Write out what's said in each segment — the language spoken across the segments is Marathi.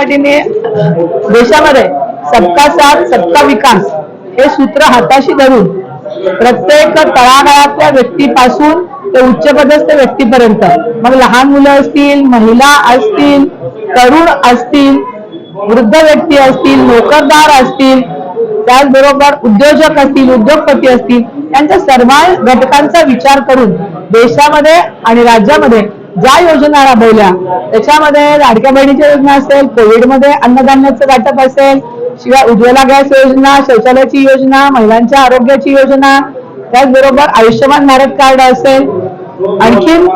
पार्टीने देशामध्ये सबका साथ सबका विकास हे सूत्र हाताशी धरून प्रत्येक तळागाळातल्या व्यक्तीपासून ते उच्चपदस्थ व्यक्तीपर्यंत मग लहान मुलं असतील महिला असतील तरुण असतील वृद्ध व्यक्ती असतील नोकरदार असतील त्याचबरोबर उद्योजक असतील उद्योगपती असतील यांच्या सर्व घटकांचा विचार करून देशामध्ये आणि राज्यामध्ये ज्या योजना राबवल्या त्याच्यामध्ये लाडक्या बहिणीची योजना असेल कोविडमध्ये अन्नधान्याचं वाटप असेल शिवाय उज्ज्वला गॅस योजना शौचालयाची योजना महिलांच्या आरोग्याची योजना त्याचबरोबर आयुष्यमान भारत कार्ड असेल. आणखीन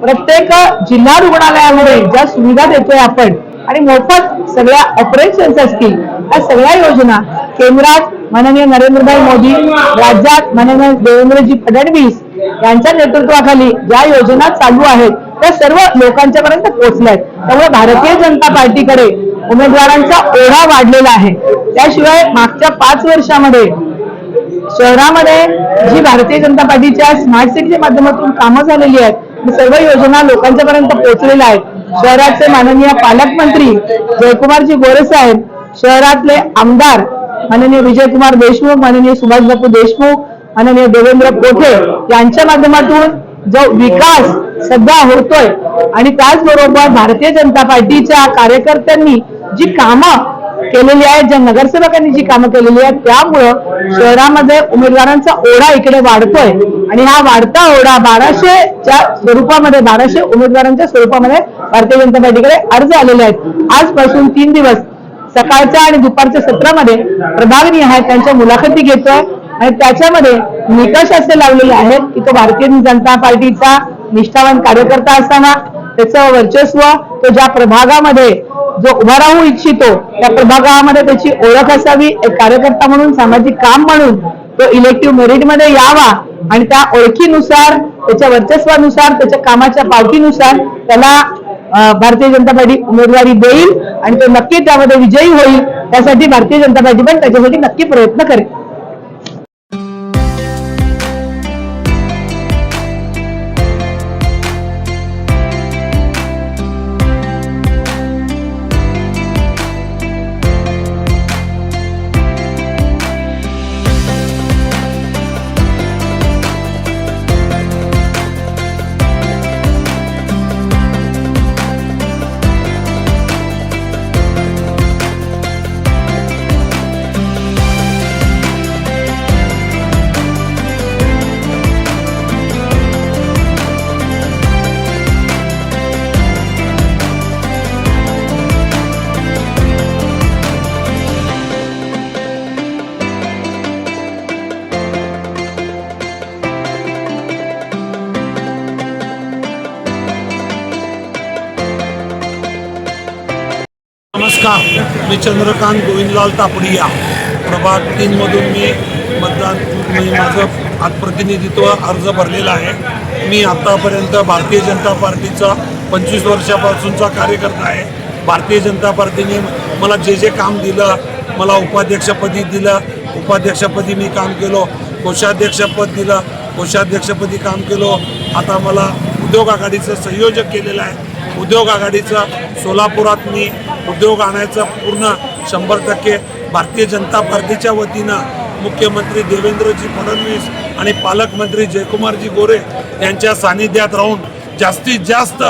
प्रत्येक जिल्हा रुग्णालयामध्ये ज्या सुविधा देतोय आपण आणि मोफत सगळ्या ऑपरेशन्स असतील या सगळ्या योजना केंद्रात माननीय नरेंद्रभाई मोदी राज्यात माननीय देवेंद्रजी फडणवीस यांच्या नेतृत्वाखाली ज्या योजना चालू आहेत त्या सर्व लोकांच्या पर्यंत पोहोचल्या आहेत. त्यामुळे भारतीय जनता पार्टीकडे उमेदवारांचा ओढा वाढलेला आहे. त्याशिवाय मागच्या पाच वर्षामध्ये शहरामध्ये जी भारतीय जनता पार्टीच्या स्मार्ट सिटीच्या माध्यमातून कामं झालेली आहेत सर्व योजना लोकांच्या पर्यंत पोहोचलेल्या आहेत. शहराचे माननीय पालकमंत्री जयकुमारजी गोरे साहेब शहरातले आमदार माननीय विजयकुमार देशमुख माननीय सुभाष बापू देशमुख माननीय देवेंद्र कोठे यांच्या माध्यमातून जो विकास सध्या होतोय आणि त्याचबरोबर भारतीय जनता पार्टीच्या कार्यकर्त्यांनी जी कामं केलेली आहेत ज्या नगरसेवकांनी जी कामं केलेली आहेत त्यामुळं शहरामध्ये उमेदवारांचा ओढा इकडे वाढतोय. आणि हा वाढता ओढा बाराशेच्या स्वरूपामध्ये बाराशे उमेदवारांच्या स्वरूपामध्ये भारतीय जनता पार्टीकडे अर्ज आलेले आहेत. आजपासून तीन दिवस सकाळच्या आणि दुपारच्या सत्रामध्ये प्रभागनी आहेत त्यांच्या मुलाखती घेतोय आणि त्याच्यामध्ये निकष असे लावलेले आहेत की तो भारतीय जनता पार्टीचा निष्ठावान कार्यकर्ता असताना त्याचं वर्चस्व तो ज्या प्रभागामध्ये जो उभा राहू इच्छितो त्या प्रभागामध्ये त्याची ओळख असावी एक कार्यकर्ता म्हणून सामाजिक काम म्हणून तो इलेक्टिव्ह मेरिटमध्ये यावा आणि त्या ओळखीनुसार त्याच्या वर्चस्वानुसार त्याच्या कामाच्या पावतीनुसार त्याला भारतीय जनता पार्टी उमेदवारी देईल आणि तो नक्की त्यामध्ये विजयी होईल. त्यासाठी भारतीय जनता पार्टी पण त्याच्यासाठी नक्की प्रयत्न करेल. मी चंद्रकांत गोविंदलाल तापडिया. प्रभाग तीनमधून मी मतदान म्हणजे माझं आज प्रतिनिधित्व अर्ज भरलेला आहे. मी आत्तापर्यंत भारतीय जनता पार्टीचा पंचवीस वर्षापासूनचा कार्यकर्ता आहे. भारतीय जनता पार्टीने मला जे जे काम दिलं मला उपाध्यक्षपदी दिलं उपाध्यक्षपदी मी काम केलो कोषाध्यक्षपद दिलं कोषाध्यक्षपदी काम केलो. आता मला उद्योग आघाडीचं संयोजक केलेलं आहे. उद्योग आघाडीचा सोलापुरात मी उद्योग आणायचा पूर्ण शंभर टक्के भारतीय जनता पार्टीच्या वतीनं मुख्यमंत्री देवेंद्रजी फडणवीस आणि पालकमंत्री जयकुमारजी गोरे यांच्या सानिध्यात राहून जास्तीत जास्त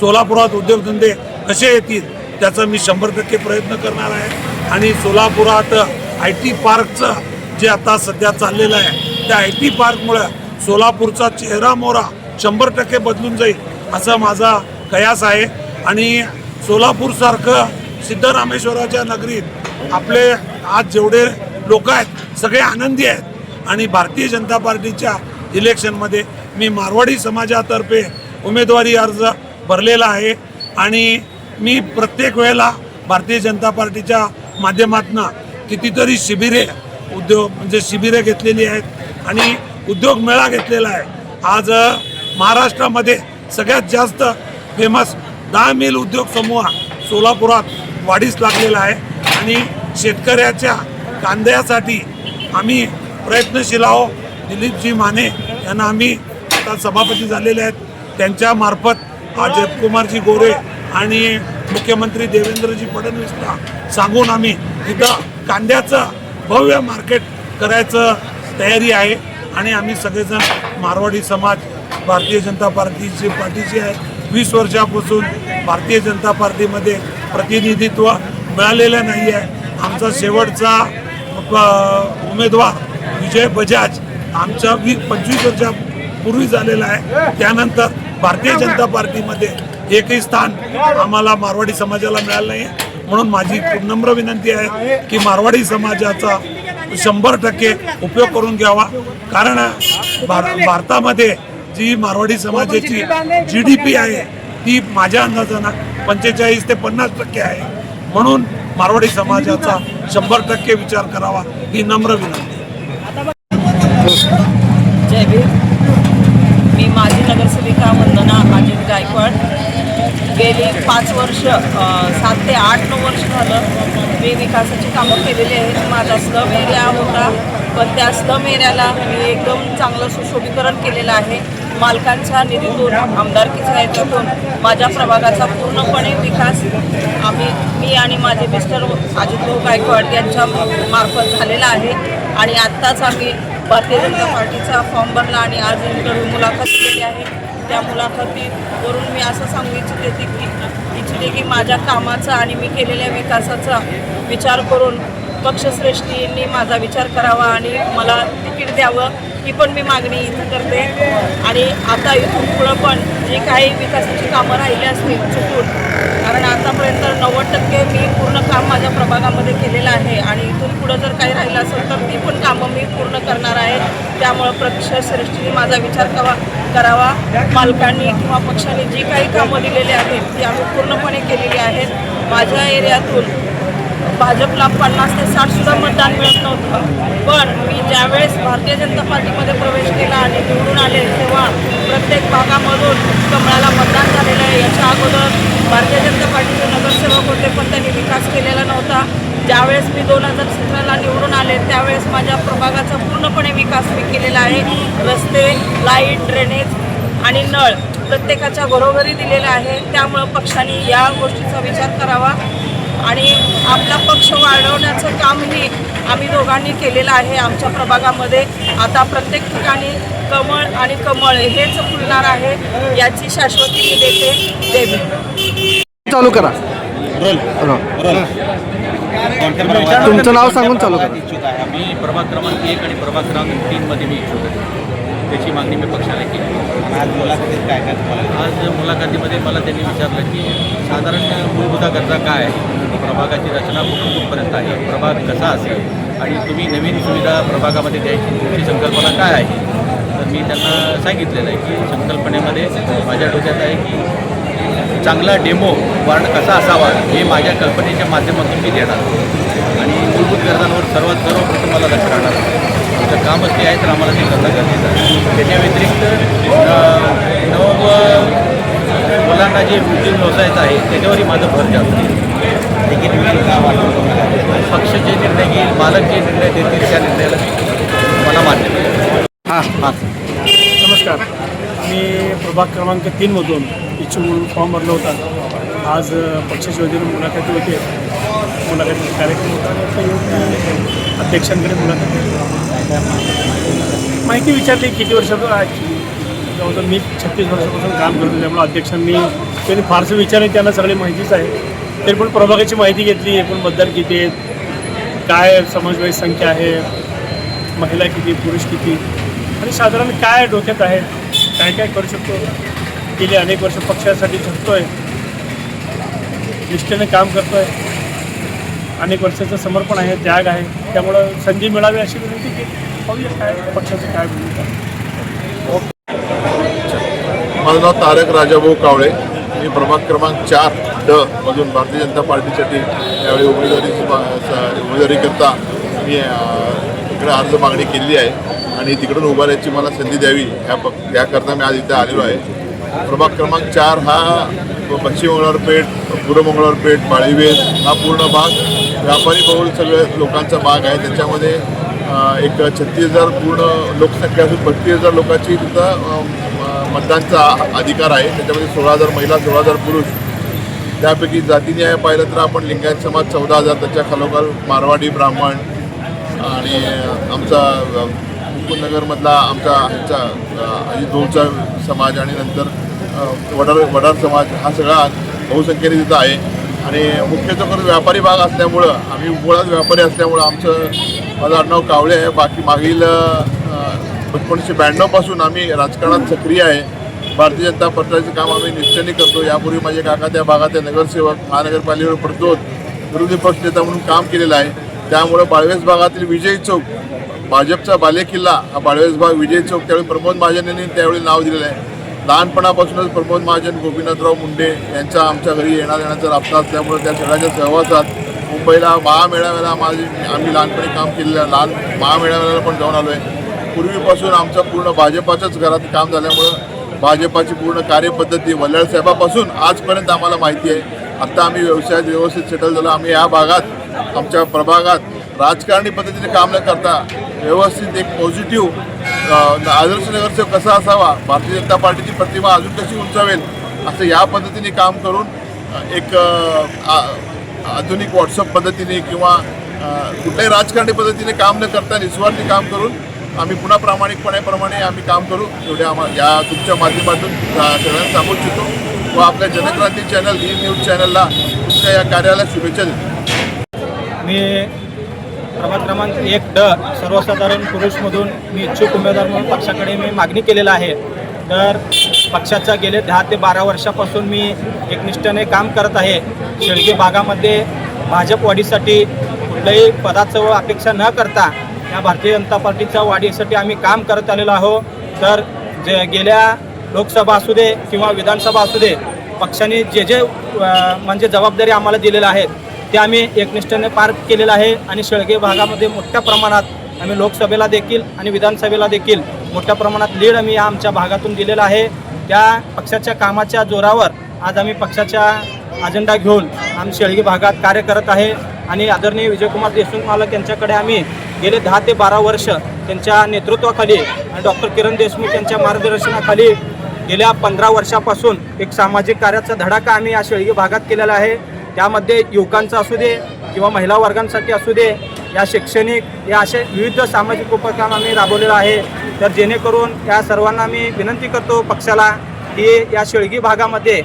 सोलापुरात उद्योगधंदे कसे येतील त्याचा मी शंभर टक्के प्रयत्न करणार आहे. आणि सोलापुरात आय टी पार्कचं जे आता सध्या चाललेलं आहे त्या आय टी पार्कमुळं सोलापूरचा चेहरा मोहरा शंभर टक्के बदलून जाईल असा माझा कयास आहे. आणि सोलापूरसारखं सिद्धरामेश्वराच्या नगरीत आपले आज जेवढे लोक आहेत सगळे आनंदी आहेत. आणि भारतीय जनता पार्टीच्या इलेक्शनमध्ये मी मारवाडी समाजातर्फे उमेदवारी अर्ज भरलेला आहे. आणि मी प्रत्येक वेळेला भारतीय जनता पार्टीच्या माध्यमातून कितीतरी शिबिरे उद्योग म्हणजे शिबिरे घेतलेली आहेत आणि उद्योग मेळा घेतलेला आहे. आज महाराष्ट्रामध्ये सगळ्यात जास्त फेमस दहा मिल उद्योग समूह सोलापुरात वाढीस लागलेला आहे. आणि शेतकऱ्याच्या कांद्यासाठी आम्ही प्रयत्नशील आहो दिलीपजी माने यांना आम्ही आता सभापती झालेले आहेत. त्यांच्यामार्फत हा आज जयकुमारजी गोरे आणि मुख्यमंत्री देवेंद्रजी फडणवीसला सांगून आम्ही इथं कांद्याचं भव्य मार्केट करायचं तयारी आहे. आणि आम्ही सगळेजण मारवाडी समाज भारतीय जनता पार्टीची पार्टीची आहे वीस वर्षापासून भारतीय जनता पार्टीमध्ये प्रतिनिधित्व मिळालेलं नाही आहे. आमचा शेवटचा उमेदवार विजय बजाज आमचा वीस पंचवीस वर्षापूर्वी झालेला आहे. त्यानंतर भारतीय जनता पार्टीमध्ये एकही स्थान आम्हाला मारवाडी समाजाला मिळालं नाही म्हणून माझी नम्र विनंती आहे की मारवाडी समाजाचा शंभर टक्के उपयोग करून घ्यावा. कारण भार भारतामध्ये जी मारवाडी समाजाची जी डी पी आहे ती माझ्या अंदाजानं पंचेचाळीस ते पन्नास टक्के आहे. म्हणून मारवाडी समाजाचा शंभर टक्के विचार करावा ही नम्र विनंती जय भीम मी माजी नगरसेविका वंदना अजित गायकवाड गेली पाच वर्ष सात ते आठ नऊ वर्ष झालं मी विकासाची कामं केलेली आहेत. माझा स्लम एरिया होता पण त्या स्लम एरियाला मी एकदम चांगलं सुशोभीकरण केलेलं आहे. मालकांच्या निधीतून आमदारकीच्या याच्यातून माझ्या प्रभागाचा पूर्णपणे विकास. आम्ही मी आणि माझे मिस्टर अजितभाऊ गायकवाड यांच्या मार्फत झालेला आहे. आणि आत्ताच आम्ही भारतीय जनता पार्टीचा फॉर्म भरला आणि आज इंटरव्ह्यू मुलाखत केली आहे. त्या मुलाखतीवरून मी असं सांगू इच्छिते की इच्छिते की माझ्या कामाचा आणि मी केलेल्या विकासाचा विचार करून पक्षश्रेष्ठींनी माझा विचार करावा आणि मला तिकीट द्यावं ही पण मी मागणी इथं करते. आणि आता इथून पुढं पण जी काही विकासाची कामं राहिली असतील चुकून कारण आतापर्यंत नव्वद टक्के मी पूर्ण काम माझ्या प्रभागामध्ये केलेलं आहे आणि इथून पुढं जर काही राहिलं असेल तर ती पण कामं मी पूर्ण करणार आहे. त्यामुळं पक्षश्रेष्ठीने माझा विचार कवा करावा. मालकांनी किंवा पक्षाने जी काही कामं दिलेली आहेत ती आम्ही पूर्णपणे केलेली आहेत. माझ्या एरियातून भाजपला पन्नास ते साठ सुद्धा मतदान मिळत नव्हतं. पण मी ज्यावेळेस भारतीय जनता पार्टीमध्ये प्रवेश केला आणि निवडून आले तेव्हा प्रत्येक भागामधून कमळाला मतदान झालेलं आहे. याच्या अगोदर भारतीय जनता पार्टीचे नगरसेवक होते पण त्यांनी विकास केलेला नव्हता. ज्यावेळेस मी दोन हजार सतराला निवडून आले त्यावेळेस माझ्या प्रभागाचा पूर्णपणे विकास मी केलेला आहे. रस्ते लाइट ड्रेनेज आणि नळ प्रत्येकाच्या घरोघरी दिलेला आहे. त्यामुळं पक्षाने या गोष्टीचा विचार करावा. आणि आपला पक्ष वाढवण्याचं कामही आम्ही दोघांनी केलेलं आहे. आमच्या प्रभागामध्ये आता प्रत्येक ठिकाणी कमळ आणि कमळ हेच फुलणार आहे याची शाश्वती मी देते. देवी चालू करा. तुमचं नाव सांगून चालू करा. इच्छुक आहे. आम्ही प्रभाग क्रमांक एक आणि प्रभाग क्रमांक तीनमध्ये मी इच्छुक आहे. त्याची मागणी मी पक्षाला केली. आज मुलाखतीत काय काय आज मुलाखतीमध्ये मला त्यांनी विचारलं की साधारण मूलभूत गरजा काय आहे? प्रभागाची रचना कुठून कुठपर्यंत आहे? प्रभाग कसा असेल? आणि तुम्ही नवीन सुविधा प्रभागामध्ये द्यायची तुमची संकल्पना काय आहे? तर मी त्यांना सांगितलेलं आहे की संकल्पनेमध्ये माझ्या डोक्यात आहे की चांगला डेमो वार्ड कसा असावा हे माझ्या कल्पनेच्या माध्यमातून मी देणार आणि मूलभूत गरजांवर सर्वात सर्वप्रथम मला लक्ष राहणार आमचं काम ते आहे तर आम्हाला ते करणं गरजेचं आहे त्याच्या व्यतिरिक्त नव मुलांना जे उद्योग व्यवसायाचं आहे त्याच्यावरही माझं भर जास्त आहे देखील पक्षाचे निर्णय घेईल मालक जे निर्णय देतील त्या निर्णयाला मी मला मान्य. हां. हां. नमस्कार. मी प्रभाग क्रमांक तीनमधून इच्छुक म्हणून फॉर्म भरला होता. आज पक्षाच्या वतीनं मुलाखती होते. मुलाखती कार्यक्रम होता. अध्यक्षांकडे मुलाखत. माहिती विचारली किती वर्षापासून जवळजवळ मी छत्तीस वर्षापासून काम करतो त्यामुळे अध्यक्षांनी त्यांनी फारसं विचारले त्यांना सगळी माहितीच आहे. तरी पण प्रभागाची माहिती घेतली एकूण मतदार किती आहेत काय समाजवादी संख्या आहे महिला किती पुरुष किती आणि साधारण काय डोक्यात आहे काय काय करू शकतो? गेली अनेक वर्ष पक्षासाठी झटतोय निष्ठेने काम करतोय अनेक वर्षाचं समर्पण आहे त्याग आहे त्यामुळं संधी मिळावी अशी विनंती की पाहूया काय पक्षाचं काय भूमिका माझं नाव तारक राजाभाऊ कावळे. मी प्रभाग क्रमांक चार ड मधून भारतीय जनता पार्टीसाठी यावेळी उमेदवारीची मा- उमेदवारीकरता मी इकडे अर्ज मागणी केलेली आहे. आणि तिकडून उभारायची मला संधी द्यावी ह्या प याकरता मी आज इथे आलेलो आहे. प्रभाग क्रमांक चार हा पश्चिम मंगळवारपेठ पूर्व मंगळवारपेठ माळीवेल हा पूर्ण भाग. व्यापारी बहुल सगळे लोकांचा भाग आहे. त्याच्यामध्ये एक छत्तीस हजार पूर्ण लोकसंख्या असून बत्तीस हजार लोकांची तिथं मतदानचा अधिकार आहे. त्याच्यामध्ये सोळा हजार महिला सोळा हजार पुरुष. त्यापैकी जातीन्याय पाहिलं तर आपण लिंगायत समाज चौदा हजार त्याच्या खालोखाल मारवाडी ब्राह्मण आणि आमचा मुकुंदनगरमधला आमचा ह्याचा अ, अजित भाऊचा समाज आणि नंतर वडार वडार समाज हा सगळा बहुसंख्येने तिथं आहे. आणि मुख्यतः करून व्यापारी भाग असल्यामुळं आम्ही मुळात व्यापारी असल्यामुळं आमचं माझं आडनाव कावळे आहे. बाकी मागील एकोणीसशे ब्याण्णवपासून आम्ही राजकारणात सक्रिय आहे. भारतीय जनता पक्षाचं काम आम्ही निश्चयाने करतो. यापूर्वी माझे काका त्या भागातले नगरसेवक महानगरपालिकेवर प्रतोद विरोधी पक्षनेता म्हणून काम केलेलं आहे. त्यामुळं बाळवेस भागातील विजयी चौक भाजपचा बालेकिल्ला हा बाळवेस भाग विजयी चौक त्यावेळी प्रमोद महाजन यांनी त्यावेळी नाव दिलेलं आहे. लहानपणापासूनच प्रमोद महाजन गोपीनाथराव मुंडे यांचा आमच्या घरी येणार येण्याचा राबता असल्यामुळे त्या सगळ्याच्या सहवासात मुंबईला महामेळाव्याला माझे आम्ही लहानपणी काम केलेलं आहे. लहान महामेळाव्याला पण जाऊन आलो आहे पूर्वीपासून आमचं पूर्ण भाजपाच्याच घरात काम झाल्यामुळं भाजपाची पूर्ण कार्यपद्धती वल्लळ साहेबापासून आजपर्यंत आम्हाला माहिती आहे. आत्ता आम्ही व्यवसायात व्यवस्थित सेटल झालो. आम्ही या भागात आमच्या प्रभागात राजकारणी पद्धतीने काम न करता व्यवस्थित एक पॉझिटिव्ह आदर्श नगरसेवक कसा असावा भारतीय जनता पार्टीची प्रतिमा अजून कशी उंचावेल असं या पद्धतीने काम करून एक आ- आधुनिक व्हॉट्सअप पद्धतीने किंवा कुठल्याही राजकारणी पद्धतीने काम न करता निस्वार्थी काम करून आम्ही पुन्हा प्रामाणिकपणेप्रमाणे आम्ही काम करू. एवढे आम्हा या तुमच्या माध्यमातून सगळ्यांना सांगू इच्छितो व आपल्या जनक्रांती चॅनल ई न्यूज चॅनलला तुमच्या या कार्याला शुभेच्छा देतो. मी प्रभाग क्रमांक एक ड सर्वसाधारण पुरुषमधून मी इच्छुक उमेदवार म्हणून पक्षाकडे मी मागणी केलेलं आहे. तर पक्षाच्या गेले दहा ते बारा वर्षापासून मी एकनिष्ठाने काम करत आहे. शेळगे भागामध्ये भाजप वाढीसाठी कुठल्याही पदाचं व अपेक्षा न करता या भारतीय जनता पार्टीच्या वाढीसाठी आम्ही काम करत आलेलो आहो तर जे गेल्या लोकसभा असू दे किंवा विधानसभा असू दे पक्षाने जे जे म्हणजे जबाबदारी आम्हाला दिलेल्या आहेत ते आम्ही एकनिष्ठेने पार केलेलं आहे. आणि शेळगे भागामध्ये मोठ्या प्रमाणात आम्ही लोकसभेला देखील आणि विधानसभेला देखील मोठ्या प्रमाणात लीड आम्ही आमच्या भागातून दिलेला आहे. त्या पक्षाच्या कामाच्या जोरावर आज आम्ही पक्षाच्या अजेंडा घेऊन आम्ही शेळगी भागात कार्य करत आहे. आणि आदरणीय विजयकुमार देशमुख मालक यांच्याकडे आम्ही गेले दहा ते बारा वर्ष त्यांच्या नेतृत्वाखाली आणि डॉक्टर किरण देशमुख यांच्या मार्गदर्शनाखाली गेल्या पंधरा वर्षापासून एक सामाजिक कार्याचा धडाका आम्ही या शेळगी भागात केलेला आहे. त्यामध्ये युवकांचा असू दे किंवा महिला वर्गांसाठी असू दे या शैक्षणिक या असे विविध सामाजिक उपक्रम आम्ही राबवलेला आहे. तर जेणेकरून या सर्वांना मी विनंती करतो पक्षाला की या शेळगी भागामध्ये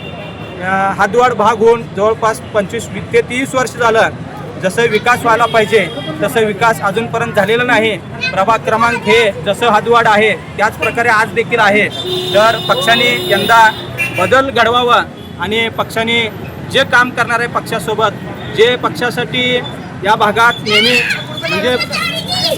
हातवाड भाग होऊन जवळपास पंचवीस ते तीस वर्ष झालं जसं विकास व्हायला पाहिजे तसं विकास अजूनपर्यंत झालेला नाही. प्रभाग क्रमांक हे जसं हातवाड आहे त्याच प्रकारे आज देखील आहे. तर पक्षाने यंदा बदल घडवावा आणि पक्षाने जे काम करणार आहे पक्षासोबत जे पक्षासाठी या भागात नेहमी म्हणजे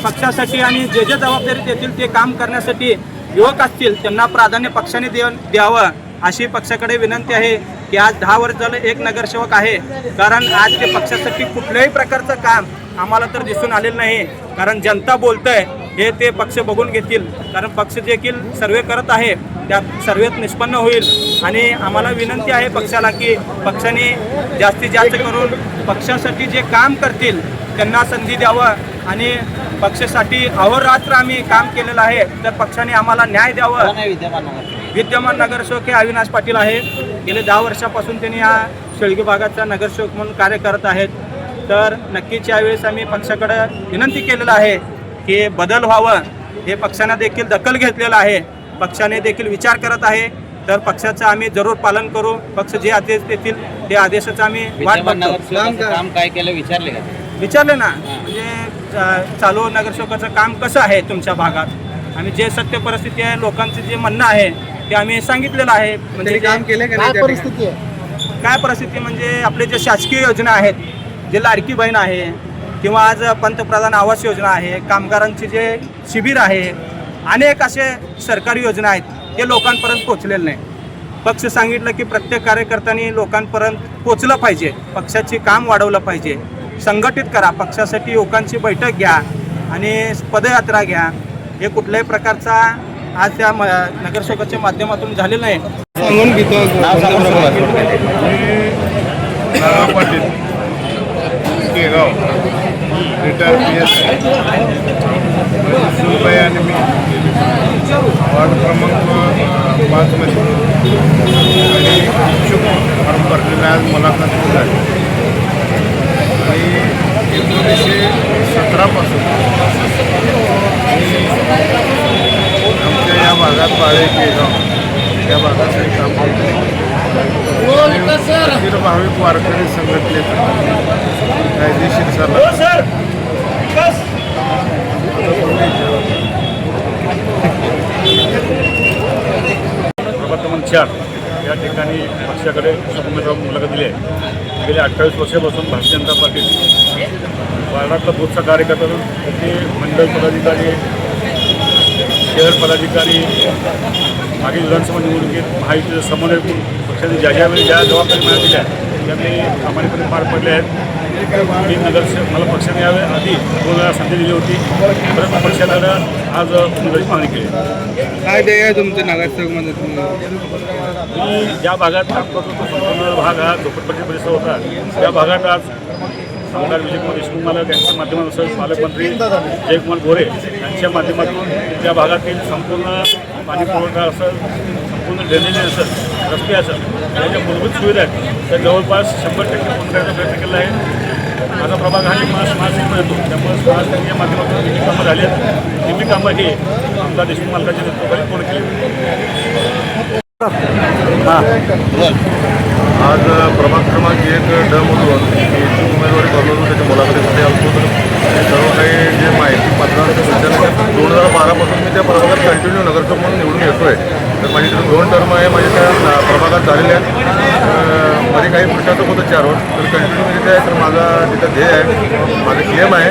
पक्षासाठी आणि जे जे जबाबदारी देतील ते काम करण्यासाठी युवक असतील त्यांना प्राधान्य पक्षाने दे द्यावं अशी पक्षाकडे विनंती आहे. की आज दहा वर्ष झालं एक नगरसेवक आहे. कारण आज ते पक्षासाठी कुठल्याही प्रकारचं काम आम्हाला तर दिसून आलेलं नाही. कारण जनता बोलतंय हे ते पक्ष बघून घेतील. कारण पक्ष देखील सर्वे करत आहे. त्या सर्वेत निष्पन्न होईल. आणि आम्हाला विनंती आहे पक्षाला की पक्षाने जास्तीत जास्त करून पक्षासाठी जे काम करतील त्यांना संधी द्यावं. आणि पक्षासाठी अहोरात्र आम्ही काम केलेलं आहे. तर पक्षाने आम्हाला न्याय द्यावं. विद्यमान नगरसेवक हे अविनाश पाटील आहे गेले दहा वर्षापासून त्यांनी या शेळगी भागाचा नगरसेवक म्हणून कार्य करत आहेत. तर नक्कीच यावेळेस आम्ही पक्षाकडे विनंती केलेलं आहे की बदल व्हावं. हे पक्षाने देखील दखल घेतलेलं आहे. पक्षाने देखील विचार करत आहे. तर पक्षाचं आम्ही जरूर पालन करू. पक्ष जे आदेश देतील ते आदेशाचं आम्ही वाट बघतो. काम काय? केलं विचारले का? विचारले ना. म्हणजे चा- चालू नगरसेवकाचं काम कसं आहे तुमच्या भागात? आणि जे सत्य परिस्थिती आहे लोकांचं जे म्हणणं आहे ते आम्ही सांगितलेलं आहे. म्हणजे काम केले का नाही त्या ठिकाणी? काय परिस्थिती म्हणजे आपले जे शासकीय योजना आहेत जे लाडकी बहीण आहे किंवा आज पंतप्रधान आवास योजना आहे कामगारांचे जे शिबिर आहे अनेक असे सरकारी योजना आहेत ते लोकांपर्यंत पोचलेले नाही. पक्ष सांगितलं की प्रत्येक कार्यकर्त्यांनी लोकांपर्यंत पोचलं पाहिजे पक्षाचे काम वाढवलं पाहिजे. संघटित करा पक्षासाठी युवकांची बैठक घ्या आणि पदयात्रा घ्या. हे कुठल्याही प्रकारचा आज त्या म- नगरसेवकाच्या माध्यमातून झालेलं नाही सांगून घेतो. नाव सांगून प्रभाग. Nana Patil. Kegaon. Retire P S सुनबाई आणि मी. वार्ड क्रमांक पाचमध्ये आणि इच्छुक आज मुलाखत त्या भागासाठी काम करतो भाविक वारकरी संघटनेचा कायदेशीर सल्ला. प्रभाग क्रमांक चार. या ठिकाणी पक्षाकडे उमेदवार मुलाखत दिली आहे. गेल्या अठ्ठावीस वर्षापासून भारतीय जनता पार्टी वार्डातला बूथचा कार्यकर्ता ते मंडळ पदाधिकारी शहर पदाधिकारी मागे विधानसभा निवडणुकीत महायुतीचं समन्वय करून पक्षाने ज्या ज्यावेळी ज्या जबाबदारी मला दिल्या त्या मी प्रामाणिकपणे पार पडले आहेत. मी नगरसेवक मला पक्षाने यावे आधी दोन वेळा संधी दिली होती. परंतु पक्षाकडे आज उमेदवारी मागणी केली. काय ध्येय आहे तुमचं नगरसेवकमध्ये? तुम्ही मी ज्या भागात काम करतो तो संपूर्ण भाग हा झोपडपट्टी परिसर होता. त्या भागात आज आमदार विजयकुमार देशमुख मला त्यांच्या माध्यमातून पालकमंत्री जयकुमार गोरे यांच्या माध्यमातून त्या भागातील संपूर्ण पाणी पुरवठा असेल संपूर्ण ड्रेनेज असेल रस्ते असेल या ज्या मूलभूत सुविधा आहेत. त्या जवळपास शंभर टक्के पूर्ण करण्याचा प्रयत्न केला आहे. माझा प्रभाग हा निम्मा स्मार्ट येतो. त्यामुळे स्मार्ट या माध्यमातून किती कामं झाली आहेत निम्मी कामं हे आमदार देशमुख मालकाच्या नेतृत्वाखाली पूर्ण केली आज प्रभाग क्रमांक एक ड मधून. मी इच्छुक उमेदवारी भरलो होतो त्याच्या मुलाखतीसाठी आलो होतो. सर्व काही जे माहिती मतदानाचं संचालन दोन हजार बारापासून मी त्या प्रभागात कंटिन्यू नगरसेवक म्हणून निवडून येतोय. तर माझी दोन टर्म आहे माझ्या त्या प्रभागात झालेल्या आहेत. मध्ये काही प्रशासक होतं चार वर्ष. तर कंटिन्यू तिथे आहे तर माझा तिथं ध्येय आहे. माझं क्लेम आहे.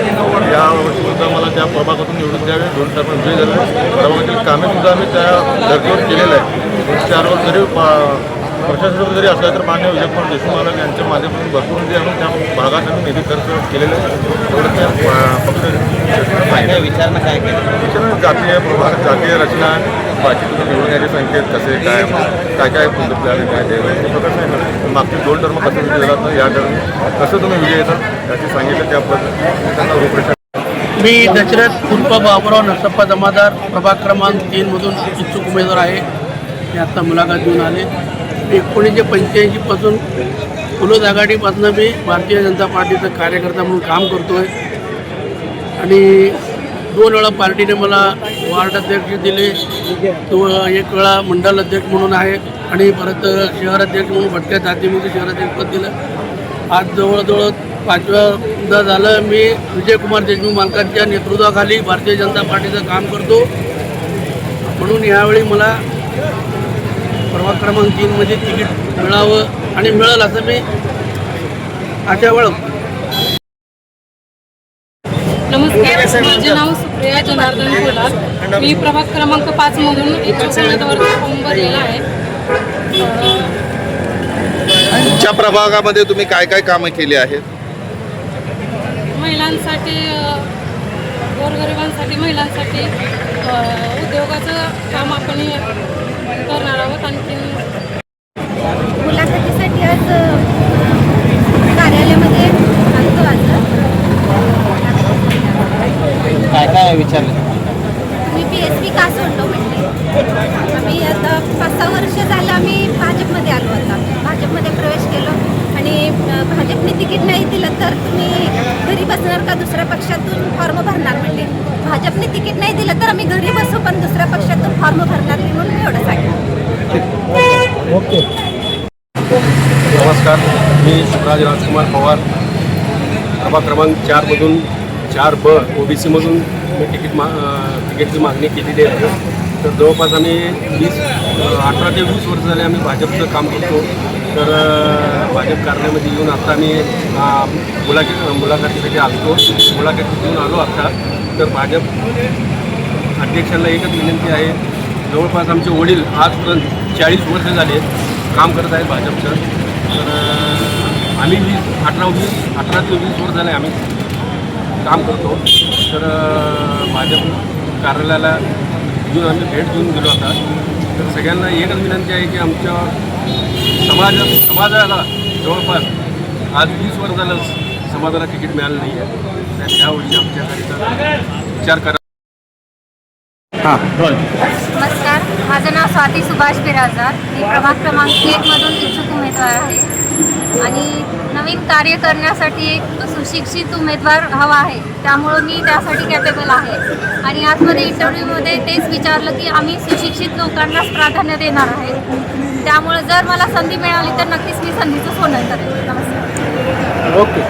या वर्षीसुद्धा मला त्या प्रभागातून निवडून द्यावे. दोन टर्म विजय झाले. प्रभागातील कामेसुद्धा आम्ही त्या धर्तीवर केलेलं आहे चार वर्ष जरी प्रशासक जरी असला तर मान्य विजयकुमार देशमुख यांच्या माध्यमातून भरपूर निधी आणून त्या भागात आम्ही निधी खर्च केलेला आहे एवढं त्या काय काय विचारणा काय केलं? शिक्षण जातीय प्रभाग जातीय रचना बाकी तुम्ही निवडण्याचे संकेत कसे काय काय काय आपल्याला काय द्यावे हे प्रकार नाही मागचे दोन टर्म कसं विजय झाला तर या टर्म कसं तुम्ही विजय येतात याची सांगितलं त्या पद्धतीने त्यांना रूपरेषा मी दशरथ उर्फ बाबुराव नरसप्पा जमादार प्रभाग क्रमांक तीनमधून इच्छुक उमेदवार आहे. मी आत्ता मुलाखत देऊन आले. एकोणीसशे पंच्याऐंशीपासून फुलोद आघाडीपासून मी भारतीय जनता पार्टीचा कार्यकर्ता म्हणून काम करतो आहे आणि दोन वेळा पार्टीने मला वार्ड अध्यक्ष दिले तो एक वेळा मंडल अध्यक्ष म्हणून आहे आणि परत शहर अध्यक्ष म्हणून भटक्या जातीमध्ये शहराध्यक्षपद दिलं. आज जवळजवळ पाचव्यांदा झालं मी विजयकुमार देशमुख मालकांच्या नेतृत्वाखाली भारतीय जनता पार्टीचं काम करतो. म्हणून यावेळी मला प्रभाग क्रमांक तीनमध्ये तिकीट मिळावं आणि मिळेल असं मी आशा बाळगतो नमस्कार माझे नाव सुप्रिया जनार्दन कोलार मी प्रभाग क्रमांक पाच मधून फॉर्म भरलेला आहे. तुमच्या प्रभागामध्ये तुम्ही काय काय कामं केली आहेत? महिलांसाठी गोरगरिबांसाठी महिलांसाठी उद्योगाचं काम आपण हे करणार आहोत आणखीन मुलाखतीसाठी आज अ, कार्यालयामध्ये आलतो आज काय काय विचारलं मी पी एस पी का सोडलो म्हटले आम्ही आता पाच सहा वर्ष झालं आम्ही भाजपमध्ये आलो आता भाजपमध्ये प्रवेश केलो आणि अ, भाजपने तिकीट नाही दिलं तर तुम्ही घरी बसणार का दुसऱ्या पक्षातून फॉर्म भरणार म्हणले भाजपने तिकीट नाही दिलं तर आम्ही घरी बसू पण दुसऱ्या पक्षातून फॉर्म भरणार नाही म्हणून मी एवढं सांगितलं नमस्कार मी शिवराज राजकुमार पवार प्रभाग क्रमांक चारमधून चार ब ओ बी सीमधून मी तिकीट मा तिकीटची मागणी केलेली आहे. तर जवळपास आम्ही वीस अठरा ते वीस वर्ष झाले आम्ही भाजपचं काम करतो. तर भाजप कार्यालयामध्ये येऊन आत्ता आम्ही मुलाखत मुलाखतीसाठी आलतो. मुलाखतीत येऊन आलो आत्ता तर भाजप अध्यक्षांना एकच विनंती आहे. जवळपास आमचे वडील आजपर्यंत चाळीस वर्ष झाले काम करत आहेत भाजपचं. तर आम्ही वीस अठरा वीस अठरा ते वीस वर्ष झाले आम्ही काम करतो. तर माझ्या भाजप कार्यालयाला घेऊन आम्ही भेट देऊन गेलो आता. तर सगळ्यांना एकच विनंती आहे की आमच्या समाज समाजाला जवळपास आज वीस वर्ष झालं समाजाला तिकीट मिळालं नाही आहे तर यावर्षी आमच्याकरिता विचार करा. नमस्कार. माझं नाव स्वाती सुभाष बिराजदार. मी प्रभाग क्रमांक एकमधून इच्छुक उमेदवार आहे. आणि नवीन कार्य करण्यासाठी एक सुशिक्षित उमेदवार हवा आहे. त्यामुळं मी त्यासाठी कॅपेबल आहे. आणि आतमध्ये इंटरव्ह्यूमध्ये तेच विचारलं की आम्ही सुशिक्षित लोकांनाच प्राधान्य देणार आहे. त्यामुळं जर मला संधी मिळाली तर नक्कीच मी संधीचं सोनं करेन. नमस्कार. ओके.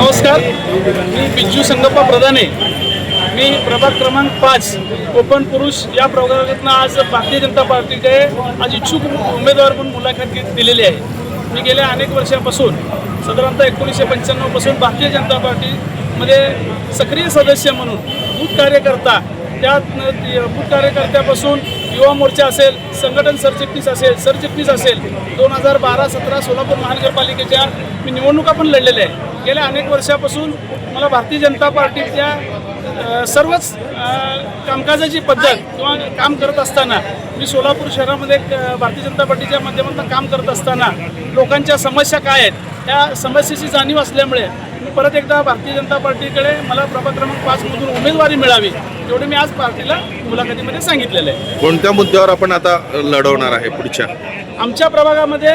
नमस्कार. मी बिज्जू संगप्पा प्रधाने मी प्रभाग क्रमांक पाच कोकण पुरुष या प्रभागातून आज भारतीय जनता पार्टीचे आज इच्छुक उमेदवार म्हणून मुलाखत घेत दिलेली आहे. मी गेल्या अनेक वर्षापासून साधारणतः एकोणीसशे पंच्याण्णवपासून भारतीय जनता पार्टीमध्ये सक्रिय सदस्य म्हणून बूथ कार्यकर्ता त्यात बूथ कार्यकर्त्यापासून युवा मोर्चा असेल संघटन सरचिटणीस असेल सरचिटणीस असेल दोन हजार बारा सतरा सोलापूर महानगरपालिकेच्या मी निवडणुका पण लढलेल्या आहे गेल्या अनेक वर्षापासून मला भारतीय जनता पार्टीच्या सर्वच कामकाजाची पद्धत किंवा काम करत असताना मी सोलापूर शहरामध्ये भारतीय जनता पार्टीच्या माध्यमातून काम करत असताना लोकांच्या समस्या काय आहेत त्या समस्येची जाणीव असल्यामुळे मी परत एकदा भारतीय जनता पार्टीकडे मला प्रभाग क्रमांक पाचमधून उमेदवारी मिळावी एवढे मी आज पार्टीला मुलाखतीमध्ये सांगितलेलं आहे. कोणत्या मुद्द्यावर आपण आता लढवणार आहे पुढच्या? आमच्या प्रभागामध्ये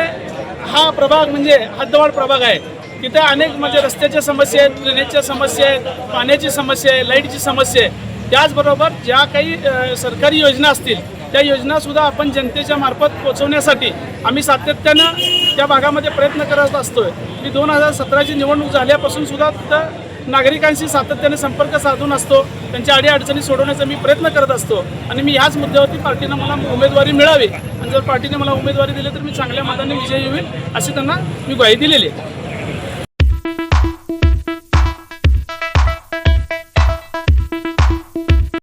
हा प्रभाग म्हणजे हद्दवाढ प्रभाग आहे. तिथे अनेक म्हणजे रस्त्याच्या समस्या आहेत ड्रेनेजच्या समस्या आहेत पाण्याची समस्या आहे लाईटची समस्या आहे. त्याचबरोबर ज्या काही सरकारी योजना असतील त्या योजनासुद्धा आपण जनतेच्या मार्फत पोहोचवण्यासाठी आम्ही सातत्यानं त्या भागामध्ये प्रयत्न करत असतोय. मी दोन हजार सतराची निवडणूक झाल्यापासून सुद्धा तिथं नागरिकांशी सातत्याने संपर्क साधून असतो. त्यांच्या अडीअडचणी सोडवण्याचा मी प्रयत्न करत असतो. आणि मी ह्याच मुद्द्यावरती पार्टीनं मला उमेदवारी मिळावी. आणि जर पार्टीने मला उमेदवारी दिली तर मी चांगल्या मताने विजयी होईल अशी त्यांना मी ग्वाही दिलेली आहे.